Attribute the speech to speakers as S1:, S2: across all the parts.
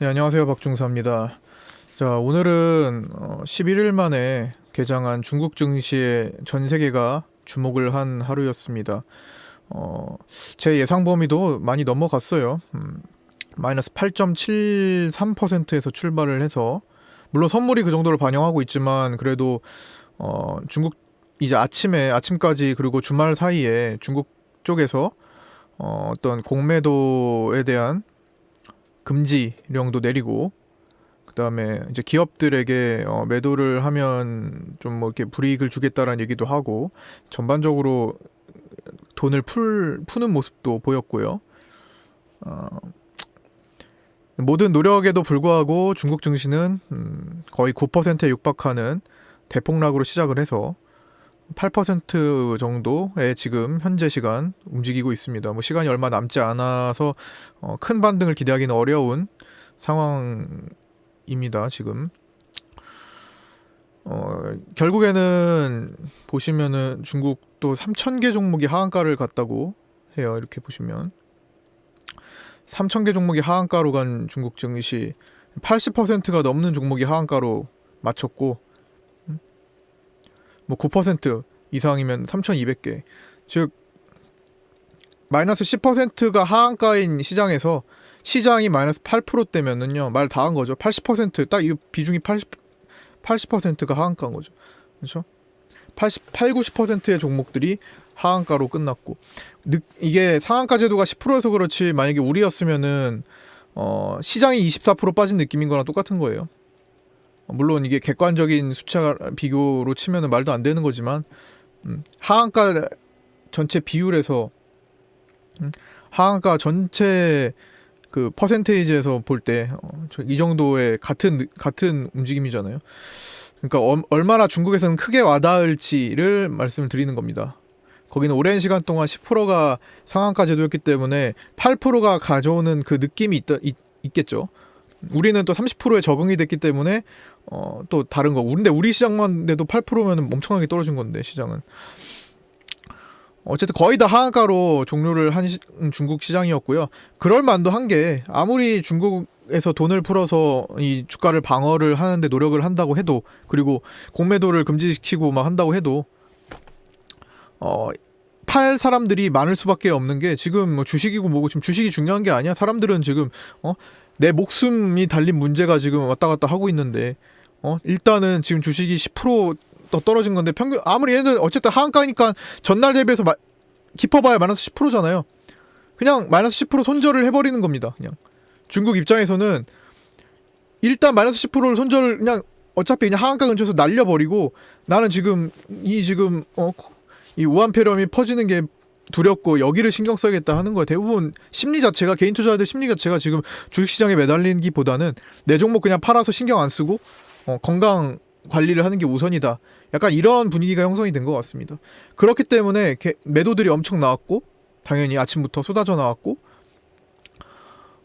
S1: 네, 안녕하세요. 박중사입니다. 자, 오늘은 어, 11일 만에 개장한 중국 증시에 전 세계가 주목을 한 하루였습니다. 어, 제 예상 범위도 많이 넘어갔어요. 음, 마이너스 8.73%에서 출발을 해서 물론 선물이 그 정도를 반영하고 있지만 그래도 어, 중국 이제 아침에 아침까지 그리고 주말 사이에 중국 쪽에서 어, 어떤 공매도에 대한 금지령도 내리고 그다음에 이제 기업들에게 어, 매도를 하면 좀 뭐 이렇게 불이익을 주겠다라는 얘기도 하고 전반적으로 돈을 풀 푸는 모습도 보였고요. 어, 모든 노력에도 불구하고 중국 증시는 음, 거의 9%에 육박하는 대폭락으로 시작을 해서 8% 정도의 지금 현재 시간 움직이고 있습니다. 뭐 시간이 얼마 남지 않아서 어, 큰 반등을 기대하기는 어려운 상황입니다. 지금 어, 결국에는 보시면은 중국도 3,000개 종목이 하한가를 갔다고 해요. 이렇게 보시면 3,000개 종목이 하한가로 간 중국 증시 80%가 넘는 종목이 하한가로 맞췄고 뭐 9% 이상이면 3,200개. 즉 마이너스 10%가 하한가인 시장에서 시장이 마이너스 8%대면은요 말 다 한 거죠. 80%딱 이 비중이 80 80%가 하한가인 거죠. 그렇죠? 80, 8, 90%의 종목들이 하한가로 끝났고 느, 이게 상한가 제도가 10%여서 그렇지 만약에 우리였으면은 어, 시장이 24% 빠진 느낌인 거랑 똑같은 거예요. 물론 이게 객관적인 숫자 비교로 치면은 말도 안 되는 거지만 음, 하한가 전체 비율에서 음, 하한가 전체 그 퍼센테이지에서 볼 때 이 정도의 같은 같은 움직임이잖아요. 그러니까 어, 얼마나 중국에서는 크게 와닿을지를 말씀을 드리는 겁니다. 거기는 오랜 시간 동안 10%가 상한가 제도였기 때문에 8%가 가져오는 그 느낌이 있다, 있, 있겠죠. 우리는 또 30%에 적응이 됐기 때문에 어, 또 다른 거. 근데 우리 시장만 돼도 8%면 엄청나게 떨어진 건데 시장은. 어쨌든 거의 다 하한가로 종료를 한 시, 음, 중국 시장이었고요. 그럴 만도 한 게 아무리 중국에서 돈을 풀어서 이 주가를 방어를 하는데 노력을 한다고 해도 그리고 공매도를 금지시키고 막 한다고 해도 어. 팔 사람들이 많을 수밖에 없는 게 지금 뭐 주식이고 뭐고 지금 주식이 중요한 게 아니야. 사람들은 지금 어 내 목숨이 달린 문제가 지금 왔다 갔다 하고 있는데 어 일단은 지금 주식이 10%더 떨어진 건데 평균 아무리 얘네들 어쨌든 하한가니까 전날 대비해서 마, 깊어봐야 마이너스 10%잖아요. 그냥 마이너스 10% 손절을 해버리는 겁니다. 그냥 중국 입장에서는 일단 마이너스 10%를 손절을 그냥 어차피 그냥 하한가 근처에서 날려버리고 나는 지금 이 지금 어 이 우한폐렴이 퍼지는 게 두렵고 여기를 신경 써야겠다 하는 거야. 대부분 심리 자체가 개인 투자자들 심리 자체가 지금 주식시장에 매달리기보다는 내 종목 그냥 팔아서 신경 안 쓰고 어, 건강 관리를 하는 게 우선이다. 약간 이런 분위기가 형성이 된 것 같습니다. 그렇기 때문에 개, 매도들이 엄청 나왔고 당연히 아침부터 쏟아져 나왔고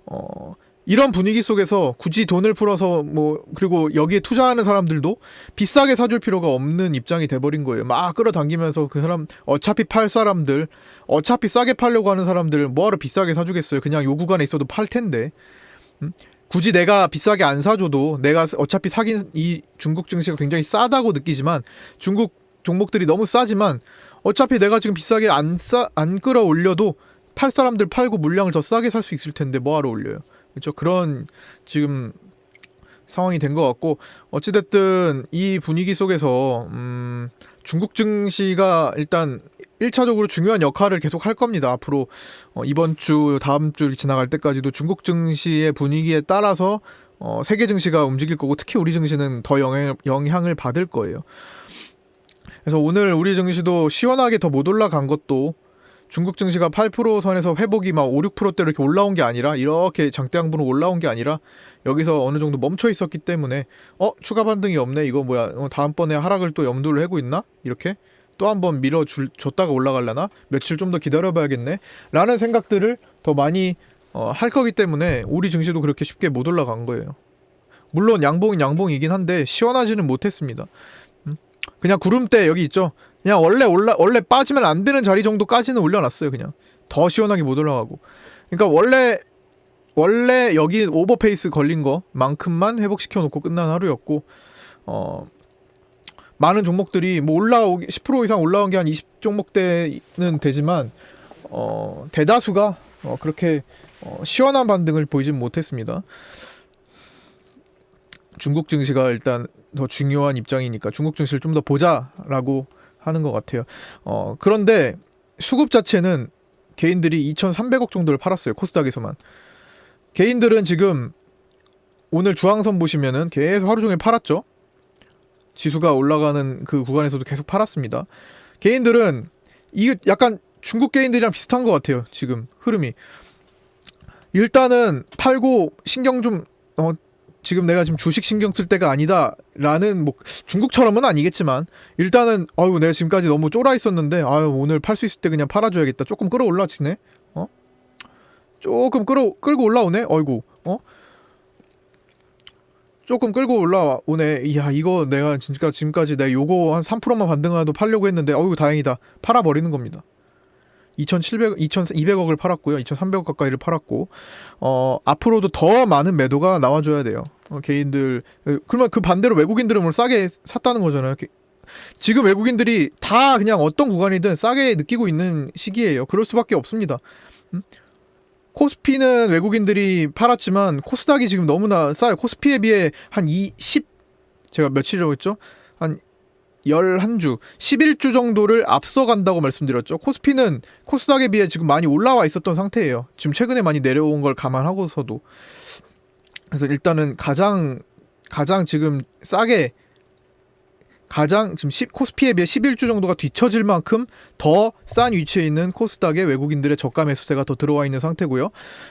S1: 어, 이런 분위기 속에서 굳이 돈을 풀어서 뭐 그리고 여기에 투자하는 사람들도 비싸게 사줄 필요가 없는 입장이 돼버린 거예요. 막 끌어당기면서 그 사람 어차피 팔 사람들 어차피 싸게 팔려고 하는 사람들 뭐하러 비싸게 사주겠어요. 그냥 요 구간에 있어도 팔 텐데. 음? 굳이 내가 비싸게 안 사줘도 내가 어차피 사긴 이 중국 증시가 굉장히 싸다고 느끼지만 중국 종목들이 너무 싸지만 어차피 내가 지금 비싸게 안 싸 안 끌어올려도 팔 사람들 팔고 물량을 더 싸게 살 수 있을 텐데 뭐하러 올려요. 그렇죠. 그런 지금 상황이 된 것 같고 어찌됐든 이 분위기 속에서 음, 중국 증시가 일단 1차적으로 중요한 역할을 계속 할 겁니다. 앞으로 어, 이번 주 다음 주 지나갈 때까지도 중국 증시의 분위기에 따라서 어, 세계 증시가 움직일 거고 특히 우리 증시는 더 영향, 영향을 받을 거예요. 그래서 오늘 우리 증시도 시원하게 더 못 올라간 것도 중국 증시가 8% 선에서 회복이 막 5, 6%대로 이렇게 올라온 게 아니라 이렇게 장대양부로 올라온 게 아니라 여기서 어느 정도 멈춰 있었기 때문에 어 추가 반등이 없네 이거 뭐야 어, 다음번에 하락을 또 염두를 하고 있나 이렇게 또 한 번 밀어 줄, 줬다가 올라갈라나 며칠 좀 더 기다려봐야겠네 라는 생각들을 더 많이 어, 할 거기 때문에 우리 증시도 그렇게 쉽게 못 올라간 거예요 물론 양봉은 양봉이긴 한데 시원하지는 못했습니다 음? 그냥 구름대 여기 있죠 그냥 원래 올라 원래 빠지면 안 되는 자리 정도까지는 올려놨어요. 그냥 더 시원하게 못 올라가고. 그러니까 원래 원래 여기 오버페이스 걸린 거만큼만 회복시켜 놓고 끝난 하루였고 어 많은 종목들이 뭐 올라오기 10% 이상 올라온 게 한 20 종목대는 되지만 어 대다수가 어 그렇게 어 시원한 반등을 보이진 못했습니다. 중국 증시가 일단 더 중요한 입장이니까 중국 증시를 좀 더 보자라고 하는 것 같아요. 어 그런데 수급 자체는 개인들이 2,300억 정도를 팔았어요. 코스닥에서만. 개인들은 지금 오늘 주황선 보시면은 계속 하루 종일 팔았죠. 지수가 올라가는 그 구간에서도 계속 팔았습니다. 개인들은 이게 약간 중국 개인들이랑 비슷한 것 같아요. 지금 흐름이. 일단은 팔고 신경 좀 어, 지금 내가 지금 주식 신경 쓸 때가 아니다라는 뭐 중국처럼은 아니겠지만 일단은 아유 내가 지금까지 너무 쫄아 있었는데 아유 오늘 팔 수 있을 때 그냥 팔아줘야겠다 조금 끌어올라지네 어 조금 끌어 끌고 올라오네 어이구 어 조금 끌고 올라오네 이야 이거 내가 진짜 지금까지 내가 요거 한 3%만 반등하도 팔려고 했는데 어이구 다행이다 팔아버리는 겁니다 2,700, 2,200억을 팔았고요. 2,300억 가까이를 팔았고, 어, 앞으로도 더 많은 매도가 나와줘야 돼요. 어, 개인들, 어, 그러면 그 반대로 외국인들은 뭘 싸게 샀다는 거잖아요. 게- 지금 외국인들이 다 그냥 어떤 구간이든 싸게 느끼고 있는 시기예요. 그럴 수밖에 없습니다. 음? 코스피는 외국인들이 팔았지만 코스닥이 지금 너무나 싸요. 코스피에 비해 한 2, 10, 제가 며칠이라고 했죠? 한 11주, 11주 정도를 앞서간다고 말씀드렸죠. 코스피는 코스닥에 비해 지금 많이 올라와 있었던 상태예요. 지금 최근에 많이 내려온 걸 감안하고서도. 그래서 일단은 가장 가장 지금 싸게 가장 지금 10, 코스피에 비해 11주 정도가 뒤처질 만큼 더 싼 위치에 있는 코스닥에 외국인들의 저가 매수세가 더 들어와 있는 상태고요.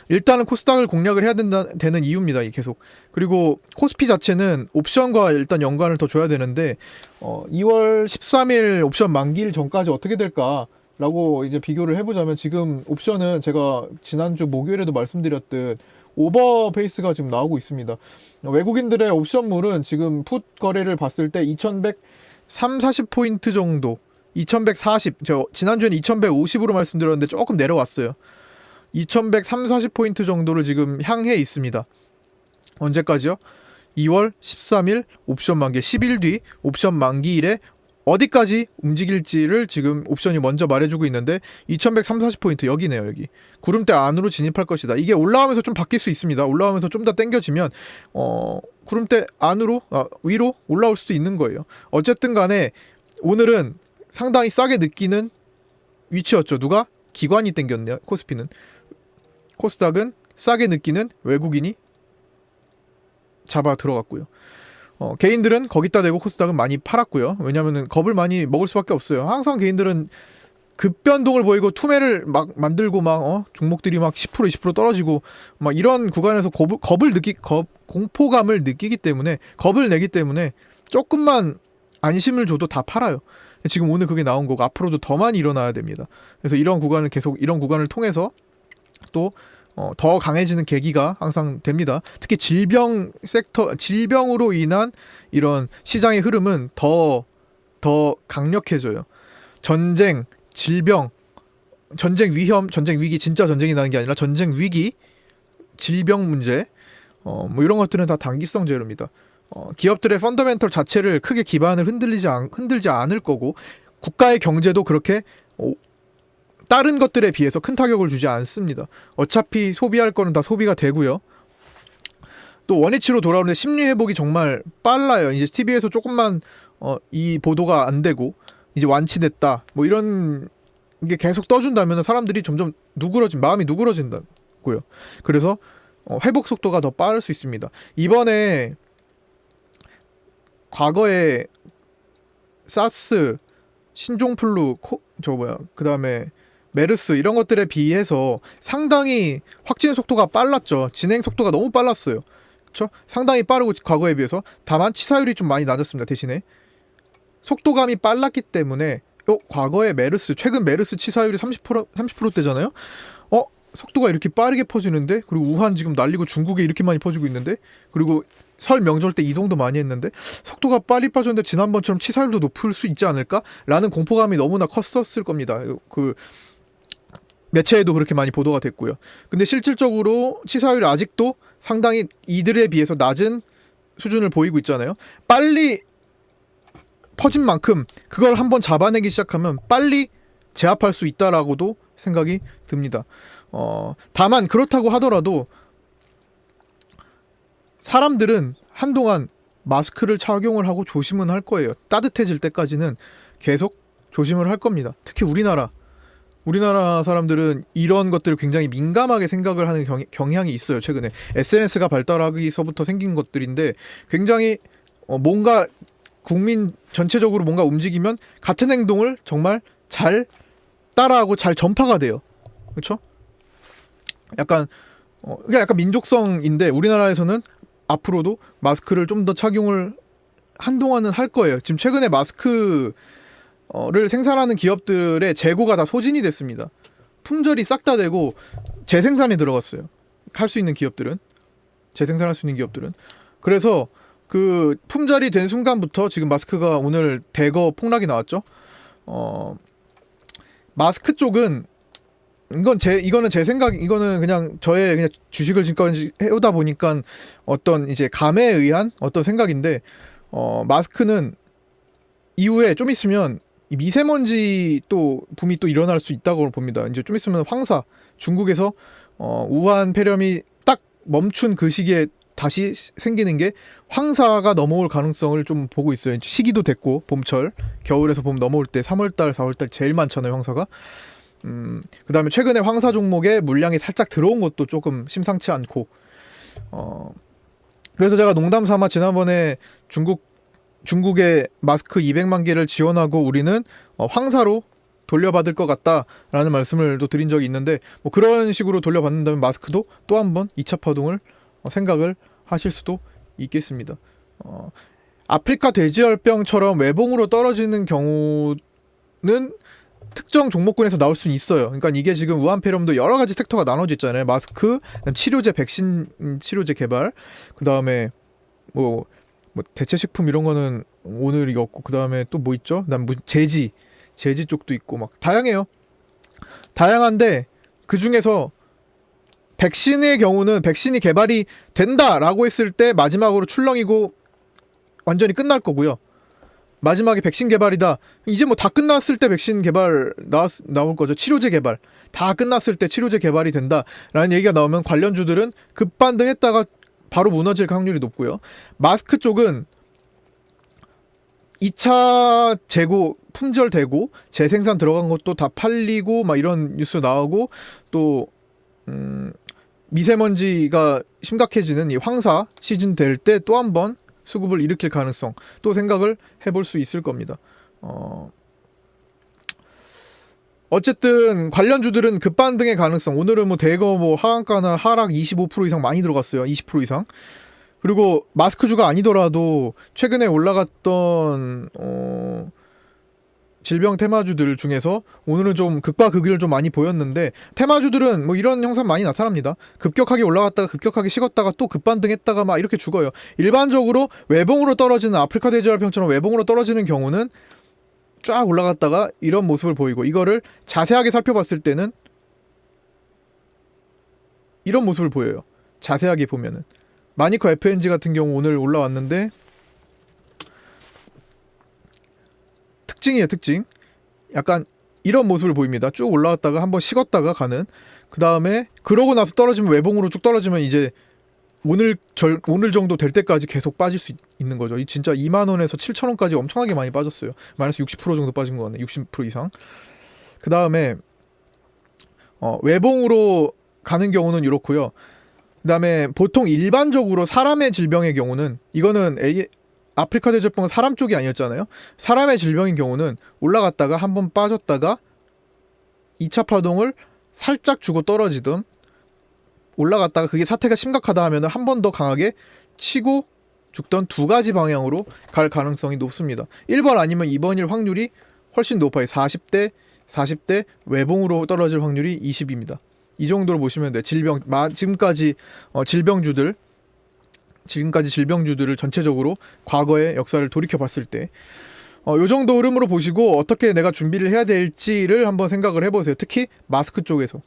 S1: 일단은 코스닥을 공략을 해야 된다 되는 이유입니다. 이 계속. 그리고 코스피 자체는 옵션과 일단 연관을 더 줘야 되는데 어, 2월 13일 옵션 만기일 전까지 어떻게 될까 라고 이제 비교를 해보자면 지금 옵션은 제가 지난주 목요일에도 말씀드렸듯 오버 페이스가 지금 나오고 있습니다. 외국인들의 옵션물은 지금 풋 거래를 봤을 때 2100, 3, 40포인트 정도 2140, 저 지난주에는 2150으로 말씀드렸는데 조금 내려왔어요. 2100, 3, 40포인트 정도를 지금 향해 있습니다. 언제까지요? 2월 13일 옵션 만기 10일 뒤 옵션 만기일에 어디까지 움직일지를 지금 옵션이 먼저 말해주고 있는데 2130포인트 여기네요 여기. 구름대 안으로 진입할 것이다. 이게 올라오면서 좀 바뀔 수 있습니다. 올라오면서 좀더 당겨지면 어 구름대 안으로 아, 위로 올라올 수도 있는 거예요. 어쨌든 간에 오늘은 상당히 싸게 느끼는 위치였죠. 누가? 기관이 땡겼네요 코스피는. 코스닥은 싸게 느끼는 외국인이 잡아 들어갔고요. 어, 개인들은 거기다 대고 코스닥은 많이 팔았고요. 왜냐면은 겁을 많이 먹을 수밖에 없어요. 항상 개인들은 급변동을 보이고 투매를 막 만들고 막 어? 종목들이 막 10% 20% 떨어지고 막 이런 구간에서 겁, 겁을 느끼 겁 공포감을 느끼기 때문에 겁을 내기 때문에 조금만 안심을 줘도 다 팔아요. 지금 오늘 그게 나온 거고 앞으로도 더 많이 일어나야 됩니다. 그래서 이런 구간을 계속 이런 구간을 통해서 또 어, 더 강해지는 계기가 항상 됩니다. 특히 질병 섹터, 질병으로 인한 이런 시장의 흐름은 더, 더 강력해져요. 전쟁, 질병, 전쟁 위험, 전쟁 위기, 진짜 전쟁이 나는 게 아니라 전쟁 위기, 질병 문제, 어, 뭐 이런 것들은 다 단기성 재료입니다. 어, 기업들의 펀더멘털 자체를 크게 기반을 흔들리지 않, 흔들지 않을 거고 국가의 경제도 그렇게 어, 다른 것들에 비해서 큰 타격을 주지 않습니다. 어차피 소비할 거는 다 소비가 되고요. 또 원위치로 돌아오는데 심리 회복이 정말 빨라요. 이제 TV에서 조금만 어, 이 보도가 안 되고 이제 완치됐다. 뭐 이런 게 계속 떠준다면 사람들이 점점 누그러진 마음이 누그러진다고요. 그래서 어, 회복 속도가 더 빠를 수 있습니다. 이번에 과거에 사스, 신종플루, 코, 저 뭐야 그 다음에 메르스 이런 것들에 비해서 상당히 확진 속도가 빨랐죠. 진행 속도가 너무 빨랐어요. 그렇죠? 상당히 빠르고 과거에 비해서 다만 치사율이 좀 많이 낮았습니다. 대신에 속도감이 빨랐기 때문에 어, 과거에 메르스 최근 메르스 치사율이 30% 30%대잖아요. 어, 속도가 이렇게 빠르게 퍼지는데 그리고 우한 지금 난리고 중국에 이렇게 많이 퍼지고 있는데 그리고 설 명절 때 이동도 많이 했는데 속도가 빨리 빠졌는데 지난번처럼 치사율도 높을 수 있지 않을까라는 공포감이 너무나 컸었을 겁니다. 그 매체에도 그렇게 많이 보도가 됐고요. 근데 실질적으로 치사율이 아직도 상당히 이들에 비해서 낮은 수준을 보이고 있잖아요. 빨리 퍼진 만큼 그걸 한번 잡아내기 시작하면 빨리 제압할 수 있다라고도 생각이 듭니다. 어, 다만 그렇다고 하더라도 사람들은 한동안 마스크를 착용을 하고 조심은 할 거예요. 따뜻해질 때까지는 계속 조심을 할 겁니다. 특히 우리나라 우리나라 사람들은 이런 것들을 굉장히 민감하게 생각을 하는 경, 경향이 있어요. 최근에 SNS가 발달하기서부터 생긴 것들인데 굉장히 어, 뭔가 국민 전체적으로 뭔가 움직이면 같은 행동을 정말 잘 따라하고 잘 전파가 돼요. 그렇죠? 약간 어, 그게 약간 민족성인데 우리나라에서는 앞으로도 마스크를 좀 더 착용을 한동안은 할 거예요. 지금 최근에 마스크 를 생산하는 기업들의 재고가 다 소진이 됐습니다. 품절이 싹 다 되고 재생산에 들어갔어요. 할 수 있는 기업들은 재생산할 수 있는 기업들은 그래서 그 품절이 된 순간부터 지금 마스크가 오늘 대거 폭락이 나왔죠. 어 마스크 쪽은 이건 제 이거는 제 생각 이거는 그냥 저의 그냥 주식을 지금까지 해오다 보니까 어떤 이제 감에 의한 어떤 생각인데 어 마스크는 이후에 좀 있으면 이 미세먼지 또 붐이 또 일어날 수 있다고 봅니다. 이제 좀 있으면 황사 중국에서 어 우한 폐렴이 딱 멈춘 그 시기에 다시 생기는 게 황사가 넘어올 가능성을 좀 보고 있어요. 시기도 됐고 봄철 겨울에서 봄 넘어올 때 3월달 4월달 제일 많잖아요 황사가. 음, 그다음에 최근에 황사 종목에 물량이 살짝 들어온 것도 조금 심상치 않고 어 그래서 제가 농담 삼아 지난번에 중국 중국에 마스크 200만 개를 지원하고 우리는 어, 황사로 돌려받을 것 같다라는 말씀을 또 드린 적이 있는데 뭐 그런 식으로 돌려받는다면 마스크도 또 한 번 2차 파동을 어, 생각을 하실 수도 있겠습니다. 어, 아프리카 돼지열병처럼 외봉으로 떨어지는 경우는 특정 종목군에서 나올 수는 있어요. 그러니까 이게 지금 우한폐렴도 여러 가지 섹터가 나눠져 있잖아요. 마스크, 치료제, 백신 치료제 개발, 그 다음에 뭐, 뭐 대체 식품 이런 거는 오늘 이었고, 그 다음에 또 뭐 있죠? 그다음 뭐 제지, 제지 쪽도 있고 막 다양해요. 다양한데 그 중에서 백신의 경우는 백신이 개발이 된다라고 했을 때 마지막으로 출렁이고 완전히 끝날 거고요. 마지막에 백신 개발이다. 이제 뭐 다 끝났을 때 백신 개발 나왔, 나올 거죠. 치료제 개발. 다 끝났을 때 치료제 개발이 된다라는 얘기가 나오면 관련주들은 급반등했다가 바로 무너질 확률이 높고요. 마스크 쪽은 2차 재고 품절되고 재생산 들어간 것도 다 팔리고 막 이런 뉴스 나오고 또 음, 미세먼지가 심각해지는 이 황사 시즌 될 때 또 한 번 수급을 일으킬 가능성 또 생각을 해볼 수 있을 겁니다. 어... 어쨌든 관련주들은 급반등의 가능성 오늘은 뭐 대거 뭐 하한가나 하락 25% 이상 많이 들어갔어요 20% 이상 그리고 마스크주가 아니더라도 최근에 올라갔던 어... 질병 테마주들 중에서 오늘은 좀 극과 극을 좀 많이 보였는데 테마주들은 뭐 이런 형상 많이 나타납니다. 급격하게 올라갔다가 급격하게 식었다가 또 급반등했다가 막 이렇게 죽어요. 일반적으로 외봉으로 떨어지는 아프리카 대지열병처럼 외봉으로 떨어지는 경우는 쫙 올라갔다가 이런 모습을 보이고 이거를 자세하게 살펴봤을 때는 이런 모습을 보여요. 자세하게 보면은 마니커 FNG 같은 경우 오늘 올라왔는데 특징이에요, 특징. 약간 이런 모습을 보입니다. 쭉 올라왔다가 한번 식었다가 가는. 그 다음에 그러고 나서 떨어지면 외봉으로 쭉 떨어지면 이제 오늘 절 오늘 정도 될 때까지 계속 빠질 수 있, 는 거죠. 이 진짜 2만 원에서 7천 원까지 엄청나게 많이 빠졌어요. 마이너스 60% 정도 빠진 거 같네. 60% 이상. 그 다음에 어, 외봉으로 가는 경우는 이렇고요. 그 다음에 보통 일반적으로 사람의 질병의 경우는 이거는 A, 아프리카 대제병은 사람 쪽이 아니었잖아요. 사람의 질병인 경우는 올라갔다가 한 번 빠졌다가 2차 파동을 살짝 주고 떨어지던 올라갔다가 그게 사태가 심각하다 하면 한 번 더 강하게 치고 죽던 두 가지 방향으로 갈 가능성이 높습니다. 1번 아니면 2번일 확률이 훨씬 높아요. 40대 40대 외봉으로 떨어질 확률이 20입니다. 이 정도로 보시면 돼요. 질병 지금까지 어, 질병주들 지금까지 질병주들을 전체적으로 과거의 역사를 돌이켜 봤을 때 어, 요 정도 흐름으로 보시고 어떻게 내가 준비를 해야 될지를 한번 생각을 해보세요. 특히 마스크 쪽에서.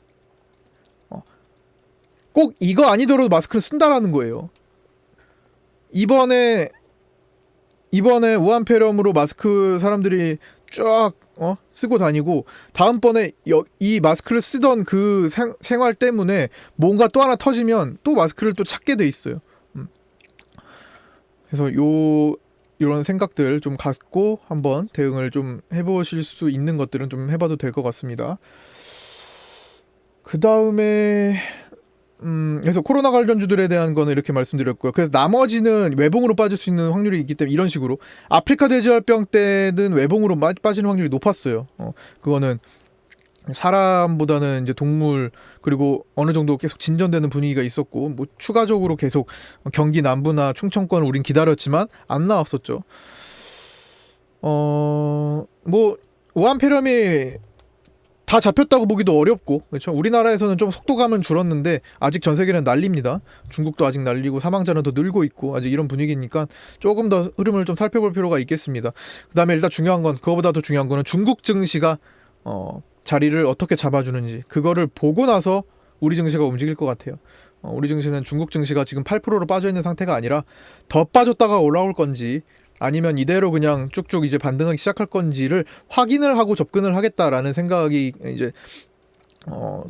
S1: 어, 꼭 이거 아니더라도 마스크를 쓴다라는 거예요. 이번에 이번에 우한폐렴으로 마스크 사람들이 쫙 어? 쓰고 다니고 다음번에 여, 이 마스크를 쓰던 그 생, 생활 때문에 뭔가 또 하나 터지면 또 마스크를 또 찾게 돼 있어요. 음. 그래서 요 이런 생각들 좀 갖고 한번 대응을 좀 해보실 수 있는 것들은 좀 해봐도 될 것 같습니다. 그 다음에 음, 그래서 코로나 관련주들에 대한 거는 이렇게 말씀드렸고요. 그래서 나머지는 외봉으로 빠질 수 있는 확률이 있기 때문에 이런 식으로 아프리카 돼지열병 때는 외봉으로 마- 빠지는 확률이 높았어요. 어, 그거는 사람보다는 이제 동물 그리고 어느 정도 계속 진전되는 분위기가 있었고 뭐 추가적으로 계속 경기 남부나 충청권을 우린 기다렸지만 안 나왔었죠. 어 뭐 우한 폐렴이 다 잡혔다고 보기도 어렵고 그렇죠. 우리나라에서는 좀 속도감은 줄었는데 아직 전 세계는 난립니다. 중국도 아직 난리고 사망자는 더 늘고 있고 아직 이런 분위기니까 조금 더 흐름을 좀 살펴볼 필요가 있겠습니다. 그다음에 일단 중요한 건 그거보다 더 중요한 거는 중국 증시가 어, 자리를 어떻게 잡아주는지 그거를 보고 나서 우리 증시가 움직일 것 같아요. 어, 우리 증시는 중국 증시가 지금 8%로 빠져 있는 상태가 아니라 더 빠졌다가 올라올 건지 아니면 이대로 그냥 쭉쭉 이제 반등하기 시작할 건지를 확인을 하고 접근을 하겠다라는 생각이 이제 어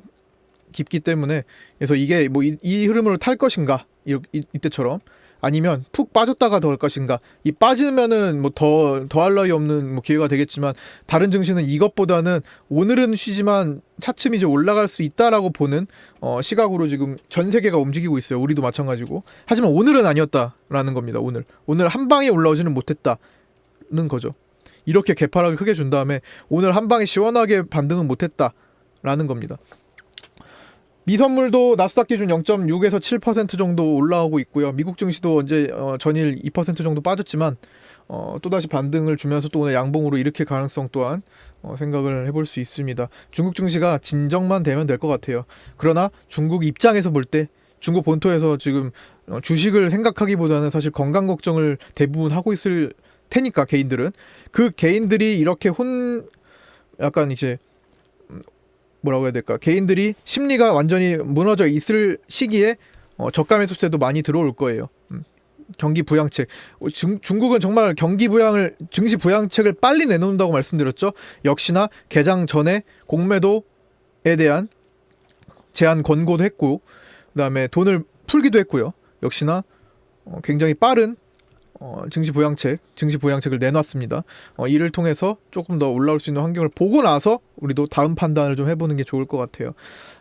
S1: 깊기 때문에 그래서 이게 뭐 이 흐름을 탈 것인가? 이, 이, 이때처럼 아니면 푹 빠졌다가 더 할 것인가 이 빠지면은 뭐 더 더할 나위 없는 뭐 기회가 되겠지만 다른 증시는 이것보다는 오늘은 쉬지만 차츰 이제 올라갈 수 있다라고 보는 어, 시각으로 지금 전 세계가 움직이고 있어요. 우리도 마찬가지고. 하지만 오늘은 아니었다라는 겁니다. 오늘 오늘 한 방에 올라오지는 못했다는 거죠. 이렇게 개파락을 크게 준 다음에 오늘 한 방에 시원하게 반등은 못했다라는 겁니다. 미선물도 나스닥 기준 0.6에서 7% 정도 올라오고 있고요. 미국 증시도 이제 어, 전일 2% 정도 빠졌지만 어, 또다시 반등을 주면서 또 오늘 양봉으로 일으킬 가능성 또한 어, 생각을 해볼 수 있습니다. 중국 증시가 진정만 되면 될 것 같아요. 그러나 중국 입장에서 볼 때 중국 본토에서 지금 어, 주식을 생각하기보다는 사실 건강 걱정을 대부분 하고 있을 테니까 개인들은 그 개인들이 이렇게 혼 약간 이제 음, 뭐라고 해야 될까 개인들이 심리가 완전히 무너져 있을 시기에 어, 저가 매수세도 많이 들어올 거예요. 음. 경기 부양책 어, 중, 중국은 정말 경기 부양을 증시 부양책을 빨리 내놓는다고 말씀드렸죠. 역시나 개장 전에 공매도에 대한 제한 권고도 했고 그다음에 돈을 풀기도 했고요. 역시나 어, 굉장히 빠른 어, 증시 부양책, 증시 부양책을 내놨습니다. 어, 이를 통해서 조금 더 올라올 수 있는 환경을 보고 나서 우리도 다음 판단을 좀 해보는 게 좋을 것 같아요.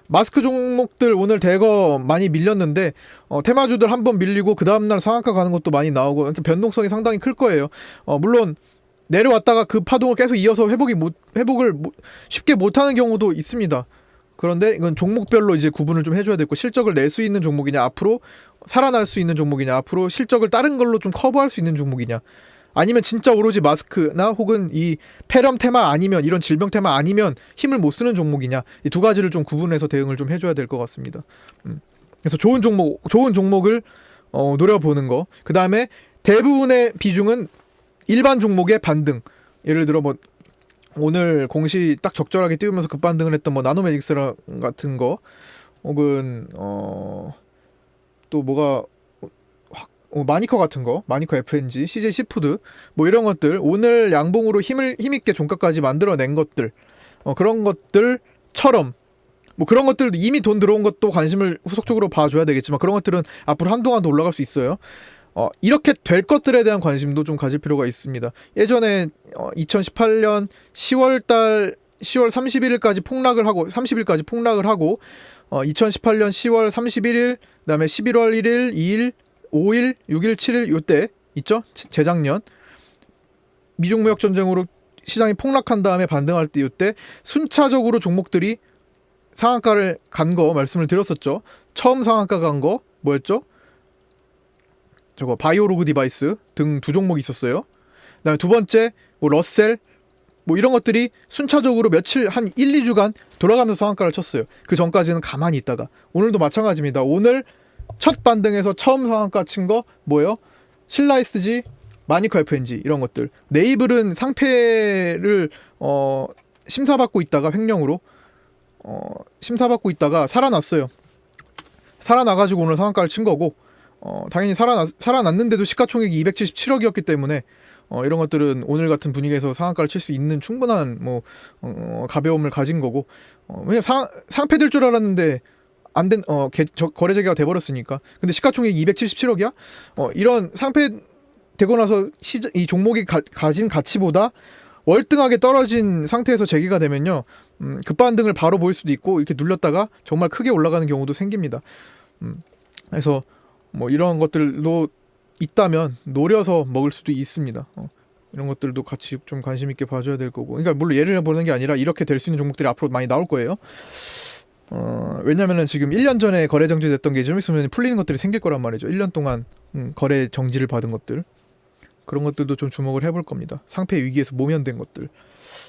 S1: 마스크 종목들 오늘 대거 많이 밀렸는데 어, 테마주들 한 번 밀리고 그 다음날 상한가 가는 것도 많이 나오고 이렇게 변동성이 상당히 클 거예요. 어, 물론 내려왔다가 그 파동을 계속 이어서 회복이 못 회복을 못- 쉽게 못하는 경우도 있습니다. 그런데 이건 종목별로 이제 구분을 좀 해줘야 되고 실적을 낼 수 있는 종목이냐 앞으로 살아날 수 있는 종목이냐 앞으로 실적을 다른 걸로 좀 커버할 수 있는 종목이냐 아니면 진짜 오로지 마스크나 혹은 이 폐렴 테마 아니면 이런 질병 테마 아니면 힘을 못 쓰는 종목이냐 이 두 가지를 좀 구분해서 대응을 좀 해줘야 될 것 같습니다. 음. 그래서 좋은 종목 좋은 종목을 어, 노려보는 거. 그 다음에 대부분의 비중은 일반 종목의 반등. 예를 들어 뭐 오늘 공시 딱 적절하게 띄우면서 급반등을 했던 뭐 나노매직스라 같은 거 혹은 어 또 뭐가 확 어, 마니커 같은 거 마니커 FNG CJ 시푸드 뭐 이런 것들 오늘 양봉으로 힘을 힘 있게 종가까지 만들어낸 것들 어 그런 것들처럼 뭐 그런 것들도 이미 돈 들어온 것도 관심을 후속적으로 봐줘야 되겠지만 그런 것들은 앞으로 한동안 더 올라갈 수 있어요. 어, 이렇게 될 것들에 대한 관심도 좀 가질 필요가 있습니다. 예전에 어, 2018년 10월 달 10월 31일까지 폭락을 하고 30일까지 폭락을 하고 어, 2018년 10월 31일 그다음에 11월 1일, 2일, 5일, 6일, 7일 요때 있죠? 재- 재작년 미중 무역 전쟁으로 시장이 폭락한 다음에 반등할 때 이때 순차적으로 종목들이 상한가를 간 거 말씀을 드렸었죠. 처음 상한가 간 거 뭐였죠? 저거 바이오로그 디바이스 등 두 종목이 있었어요. 그다음에 두 번째 뭐 러셀 뭐 이런 것들이 순차적으로 며칠 한 1, 2주간 돌아가면서 상한가를 쳤어요. 그 전까지는 가만히 있다가 오늘도 마찬가지입니다. 오늘 첫 반등에서 처음 상한가 친 거 뭐예요? 신라이스지 마니커 FNG 이런 것들. 네이블은 상패를 어 심사받고 있다가 횡령으로 어 심사받고 있다가 살아났어요. 살아나가지고 오늘 상한가를 친 거고 어 당연히 살아났 살아났는데도 시가총액이 277억이었기 때문에 어 이런 것들은 오늘 같은 분위기에서 상한가를 칠 수 있는 충분한 뭐 어, 가벼움을 가진 거고 어, 왜냐 상 상패될 줄 알았는데 안 된 어 개, 저, 거래 재개가 돼버렸으니까. 근데 시가총액이 277억이야? 어 이런 상패 되고 나서 시 이 종목이 가, 가진 가치보다 월등하게 떨어진 상태에서 재개가 되면요 음, 급반등을 바로 보일 수도 있고 이렇게 눌렸다가 정말 크게 올라가는 경우도 생깁니다. 음, 그래서 뭐 이런 것들도 있다면 노려서 먹을 수도 있습니다 어, 이런 것들도 같이 좀 관심 있게 봐줘야 될 거고 그러니까 물론 예를 보는 게 아니라 이렇게 될 수 있는 종목들이 앞으로 많이 나올 거예요 어, 왜냐면은 지금 1년 전에 거래 정지됐던 게 좀 있으면 풀리는 것들이 생길 거란 말이죠. 1년 동안 음, 거래 정지를 받은 것들. 그런 것들도 좀 주목을 해볼 겁니다. 상패 위기에서 모면된 것들.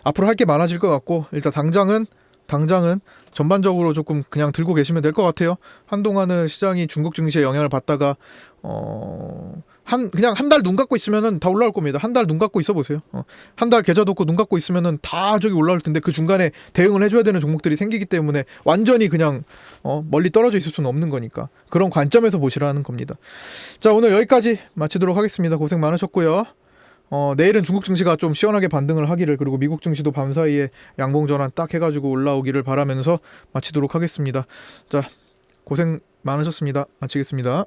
S1: 앞으로 할 게 많아질 것 같고 일단 당장은 당장은 전반적으로 조금 그냥 들고 계시면 될 것 같아요. 한동안은 시장이 중국 증시에 영향을 받다가 어, 한 그냥 한 달 눈 감고 있으면은 다 올라올 겁니다. 한 달 눈 감고 있어 보세요. 어, 한달 계좌 놓고 눈 감고 있으면은 다 저기 올라올 텐데 그 중간에 대응을 해줘야 되는 종목들이 생기기 때문에 완전히 그냥 어, 멀리 떨어져 있을 수는 없는 거니까 그런 관점에서 보시라는 겁니다. 자 오늘 여기까지 마치도록 하겠습니다. 고생 많으셨고요. 어, 내일은 중국 증시가 좀 시원하게 반등을 하기를 그리고 미국 증시도 밤 사이에 양봉 전환 딱 해가지고 올라오기를 바라면서 마치도록 하겠습니다. 자 고생 많으셨습니다. 마치겠습니다.